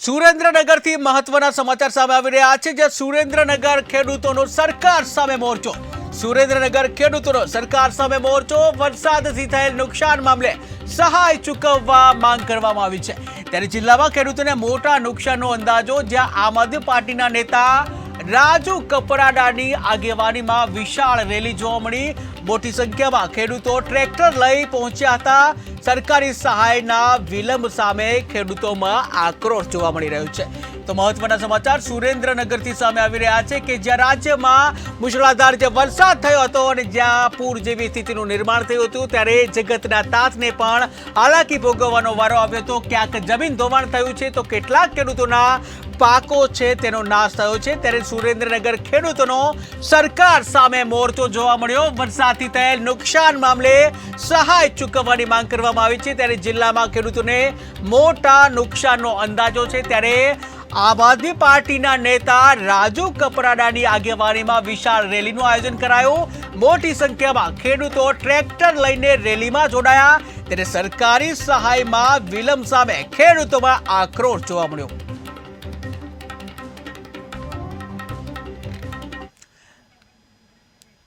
સુરેન્દ્રનગરથી મહત્વના સમાચાર સામે આવી રહ્યા છે જે સુરેન્દ્રનગર ખેડૂતોનો સરકાર સામે મોરચો. સુરેન્દ્રનગર ખેડૂતોનો સરકાર સામે મોરચો, વરસાદથી થયેલ નુકસાન મામલે સહાય ચૂકવવા માંગ કરવામાં આવી છે. ત્યારે જિલ્લામાં ખેડૂતોને મોટા નુકસાનનો અંદાજો, જ્યાં આમ આદમી પાર્ટીના નેતા રાજુ કપરાડાની આગેવાનીમાં વિશાળ રેલી જોવા મળી. મોટી સંખ્યામાં ખેડૂતો ટ્રેક્ટર લઈ પહોંચ્યા હતા. સરકારી સહાયના વિલંબ સામે ખેડૂતોમાં આક્રોશ જોવા મળી રહ્યો છે. તો મહત્વના સમાચાર, સુરેન્દ્રનગરથી સામે આવી રહ્યા છે કે જ્યાં રાજ્યમાં મુશળાધાર જે વરસાદ થયો હતો અને જ્યાં પૂર જેવી સ્થિતિનું નિર્માણ થયું હતું, ત્યારે જગતના તાતને પણ હાલાકી ભોગવવાનો વારો આવ્યો હતો. ક્યાંક જમીન ધોવાણ થયું છે, તો કેટલાક ખેડૂતોના પાકો છે, તેનો નાશ થયો છે. ત્યારે સુરેન્દ્રનગર ખેડૂતોનો સરકાર સામે મોરચો જોવા મળ્યો. વરસાદથી થયેલ નુકસાન મામલે સહાય ચૂકવવાની માંગ કરવામાં આવી છે. ત્યારે જિલ્લામાં ખેડૂતોને મોટા નુકસાનનો અંદાજો છે. ત્યારે આમ આદમી પાર્ટીના નેતા રાજુ કપરાડાની આગેવાનીમાં વિશાળ રેલીનું આયોજન કરાયું. મોટી સંખ્યામાં ખેડૂતો ટ્રેક્ટર લઈને રેલીમાં જોડાયા. ત્યારે સરકારી સહાયમાં વિલંબ સામે ખેડૂતોમાં આક્રોશ જોવા મળ્યો.